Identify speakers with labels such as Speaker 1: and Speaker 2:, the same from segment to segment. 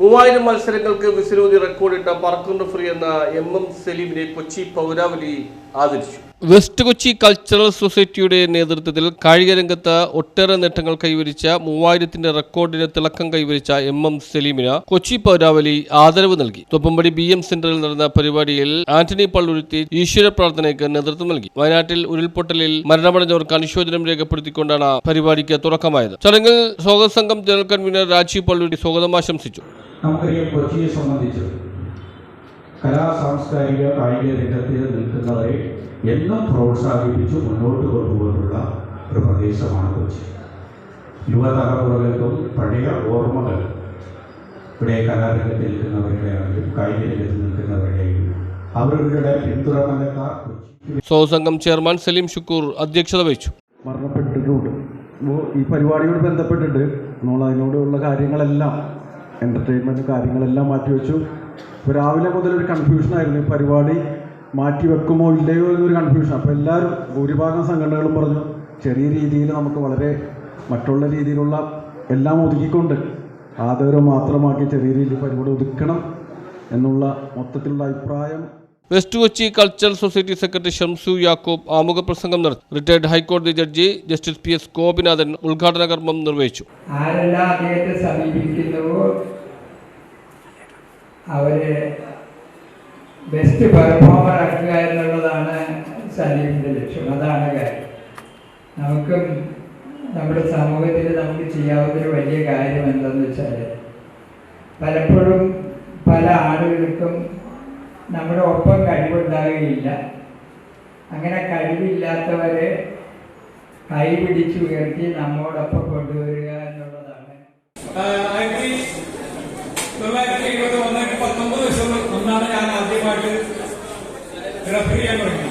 Speaker 1: മൂവായിരം മത്സരങ്ങൾക്ക് വിസിലൂതി റെക്കോർഡിട്ട പറക്കുന്ന ഫ്രീ എന്ന എം എം സലീമിനെ കൊച്ചി പൗരാവലി ആദരിച്ചു. വെസ്റ്റ് കൊച്ചി കൾച്ചറൽ സൊസൈറ്റിയുടെ നേതൃത്വത്തിൽ കായിക രംഗത്ത് ഒട്ടേറെ നേട്ടങ്ങൾ കൈവരിച്ച മൂവായിരത്തിന്റെ റെക്കോർഡിന് തിളക്കം കൈവരിച്ച എം എം സലീമിന് കൊച്ചി പൗരാവലി ആദരവ് നൽകി. തൊപ്പമ്പടി ബി എം സെന്ററിൽ നടന്ന പരിപാടിയിൽ ആന്റണി പള്ളുരുത്തി ഈശ്വര പ്രാർത്ഥനയ്ക്ക് നേതൃത്വം നൽകി. വയനാട്ടിൽ ഉരുൾപൊട്ടലിൽ മരണമടഞ്ഞവർക്ക് അനുശോചനം രേഖപ്പെടുത്തിക്കൊണ്ടാണ് പരിപാടിക്ക് തുടക്കമായത്. ചടങ്ങിൽ സ്വാഗത സംഘം ജനറൽ കൺവീനർ രാജീവ് പള്ളുരുത്തി സ്വാഗതം ആശംസിച്ചു.
Speaker 2: നമുക്കറിയാം കൊച്ചിയെ സംബന്ധിച്ച് കലാ സാംസ്കാരിക കായിക രംഗത്തിൽ നിൽക്കുന്നവരെ എന്നും പ്രോത്സാഹിപ്പിച്ച് മുന്നോട്ട് കൊണ്ടുപോകാനുള്ള ഒരു പ്രദേശമാണ് കൊച്ചി. യുവതലമുറകൾക്കും പഴയ ഓർമ്മകൾ ഇവിടെ കലാരംഗത്ത് നിൽക്കുന്നവരുടെ ആണെങ്കിലും കായിക രംഗത്ത് നിൽക്കുന്നവരുടെയും അവരുടെ പിന്തുണക്കാർ കൊച്ചി
Speaker 1: ചെയർമാൻ സലീം ഷുക്കൂർ അധ്യക്ഷത വഹിച്ചു.
Speaker 3: മരണപ്പെട്ടിട്ടുണ്ട്. ഈ പരിപാടിയോട് ബന്ധപ്പെട്ടിട്ട് നമ്മൾ അതിനോടുള്ള കാര്യങ്ങളെല്ലാം എന്റർടൈൻമെന്റ് കാര്യങ്ങളെല്ലാം മാറ്റിവെച്ചു. ഇപ്പോൾ രാവിലെ മുതൽ ഒരു കൺഫ്യൂഷനായിരുന്നു ഈ പരിപാടി മാറ്റി വെക്കുമോ ഇല്ലയോ എന്നൊരു കൺഫ്യൂഷൻ അപ്പോൾ എല്ലാവരും ഭൂരിഭാഗം സംഘടനകളും പറഞ്ഞു ചെറിയ രീതിയിൽ നമുക്ക് വളരെ മറ്റുള്ള രീതിയിലുള്ള എല്ലാം ഒതുക്കിക്കൊണ്ട് ആദരവ് മാത്രമാക്കി ചെറിയ രീതിയിൽ പരിപാടി ഒതുക്കണം എന്നുള്ള മൊത്തത്തിലുള്ള അഭിപ്രായം
Speaker 1: west Kochi cultural society secretary Shamsu Yakub ആമുഖ പ്രസംഗം നടത്തി. റിട്ടയർഡ് ഹൈക്കോടതി judge justice P S Gopinathan ഉദ്ഘാടന കർമ്മം നിർവഹിച്ചു.
Speaker 4: ആരെല്ലാം അദ്ദേഹത്തെ അവരെ ബെസ്റ്റ് പെർഫോമർ ആക്കുക എന്നുള്ളതാണ് സലീമിന്റെ ലക്ഷ്യം. അതാണ് കാര്യം. നമുക്കും നമ്മുടെ സമൂഹത്തിൽ നമുക്ക് ചെയ്യാവുന്നൊരു വലിയ കാര്യം എന്താണെന്ന് വെച്ചാൽ പലപ്പോഴും നമ്മുടെ ഒപ്പം കഴിവുണ്ടാകുകയില്ല. അങ്ങനെ കഴിവില്ലാത്തവരെ കൈ പിടിച്ചു ഉയർത്തി നമ്മോടൊപ്പം കൊണ്ടുവരിക എന്നുള്ളതാണ്.
Speaker 5: തൊള്ളായിരത്തി എഴുപത് ഒന്നായിരത്തി പത്തൊമ്പത് വർഷം ഒന്നാണ് ഞാൻ ആദ്യമായിട്ട് റെഫർ ചെയ്യാൻ തുടങ്ങി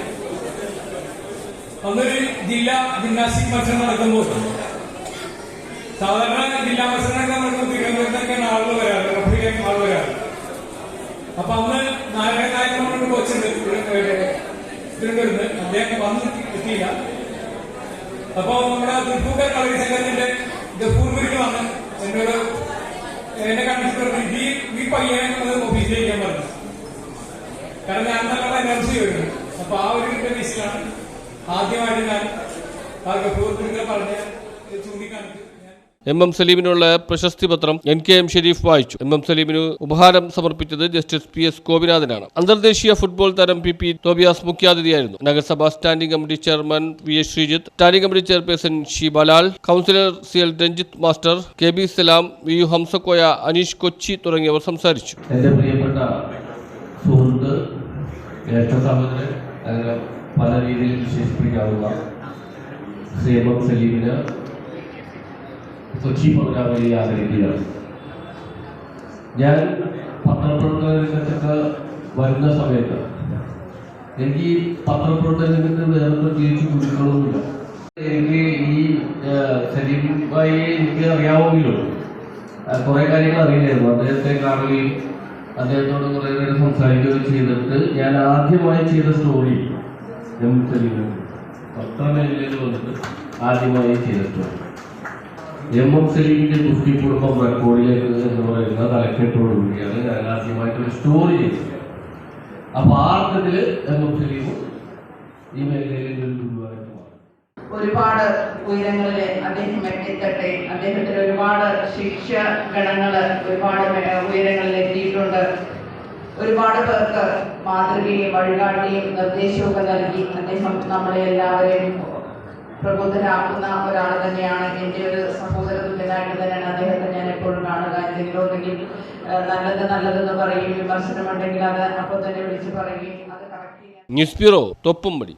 Speaker 5: അന്നൊരു ജില്ലാ ജിംനാസ്റ്റിക് മത്സരം നടക്കുമ്പോൾ സാധാരണ ജില്ലാ മത്സരങ്ങളൊക്കെ നടക്കുമ്പോൾ തിരുവനന്തപുരത്തൊക്കെയാണ് ആളുകൾ വരാറ് റെഫർ ചെയ്യാൻ ആൾ വരാറ് അപ്പൊ അന്ന് നാരായണ നായകനോട് കോച്ചുണ്ട് തിരുവനന്തപുരത്ത് അദ്ദേഹം വന്ന് എത്തിയില്ല അപ്പൊ നമ്മുടെ തൃപ്പൂക്കർ കളരി സംഘത്തിന്റെ ഗഫൂർഗുരിക്ക് വന്ന് എന്നോട് എന്നെ കണ്ടിട്ട് ഈ ഈ പയ്യനെ ഓഫീസിലേക്ക് പറഞ്ഞു കാരണം ഞാൻ നല്ല എനർജി വരുന്നു അപ്പൊ ആ ഒരു ഇന്റർവ്യൂസിലാണ് ആദ്യമായിട്ട് ഞാൻ ആ ഗഫൂർഗുരിക്ക് പറഞ്ഞ് ചൂണ്ടിക്കാണിച്ചു ഞാൻ
Speaker 1: എം എം സലീമിനുള്ള പ്രശസ്തി പത്രം എൻ കെ എം ഷെരീഫ് വായിച്ചു. എം എം സലീമിന് ഉപഹാരം സമർപ്പിച്ചത് ജസ്റ്റിസ് പി എസ് ഗോപിനാഥനാണ്. അന്തർദേശീയ ഫുട്ബോൾ താരം പി പി തോബിയാസ് മുഖ്യാതിഥിയായിരുന്നു. നഗരസഭാ standing committee chairman V S Sreejith standing committee chairperson Shi Balal councillor C L Ranjith master K B Salam V U Hamsakoya Aneesh Kochi തുടങ്ങിയവർ സംസാരിച്ചു.
Speaker 6: എന്റെ പ്രിയപ്പെട്ട സുഹൃത്ത് പല രീതിയിൽ വിശേഷിപ്പിക്കാവുന്ന എം സലീമിന് കൊച്ചി പൗരാവലി ആദരിക്കുകയാണ് ഞാൻ പത്രപ്രവർത്തന രംഗത്തൊക്കെ വരുന്ന സമയത്ത് എനിക്ക് ഈ പത്രപ്രവർത്തന രംഗത്ത് വേറെ പ്രത്യേകിച്ച് ഗുരുക്കളൊന്നുമില്ല എനിക്ക് ഈ സലീം ഭായിയെ എനിക്ക് അറിയാവുമെങ്കിലും കുറെ കാര്യങ്ങൾ അറിയില്ലായിരുന്നു. അദ്ദേഹത്തെ കാണുകയും അദ്ദേഹത്തോട് കുറെ നേരം സംസാരിക്കുകയും ചെയ്തിട്ട് ഞാൻ ആദ്യമായി ചെയ്ത സ്റ്റോറി എം സലീമിന് പത്രമേഖലയിൽ വന്നിട്ട് ആദ്യമായി ചെയ്ത സ്റ്റോറി എം എം സലീമിന്റെ കുസ്തി കുടുംബം റെക്കോർഡിലേക്ക് എന്ന് പറയുന്ന തലക്കെട്ടോടുകൂടിയാണ് ഞാൻ ആദ്യമായിട്ട് ഒരു സ്റ്റോറി ചെയ്തത് അപ്പൊ ആർക്കത്തിൽ എം എം സലീമും ഈ മേഖലയിൽ
Speaker 7: ഒരുപാട് ഉയരങ്ങളിൽ അദ്ദേഹം എത്തിത്തട്ടെ അദ്ദേഹത്തിന് ഒരുപാട് ശിക്ഷ ഗണങ്ങൾ ഒരുപാട് ഉയരങ്ങളിൽ എത്തിയിട്ടുണ്ട്. ഒരുപാട് പേർക്ക് മാതൃകയും വഴികാട്ടിയും നിർദ്ദേശവും ഒക്കെ നൽകി. അദ്ദേഹം നമ്മളെ എല്ലാവരെയും പ്രബുദ്ധനാക്കുന്ന ഒരാൾ തന്നെയാണ് എന്റെ ഒരു സഹോദര തുല്യനായിട്ട് തന്നെയാണ് അദ്ദേഹത്തെ ഞാൻ എപ്പോഴും കാണുക. എന്തെങ്കിലും ഉണ്ടെങ്കിൽ നല്ലത് നല്ലതെന്ന് പറയും വിമർശനമുണ്ടെങ്കിൽ അത് അപ്പോൾ തന്നെ വിളിച്ച് പറയുകയും അത് കറക്റ്റ്
Speaker 1: ന്യൂസ് ബ്യൂറോ തൊപ്പുംപടി.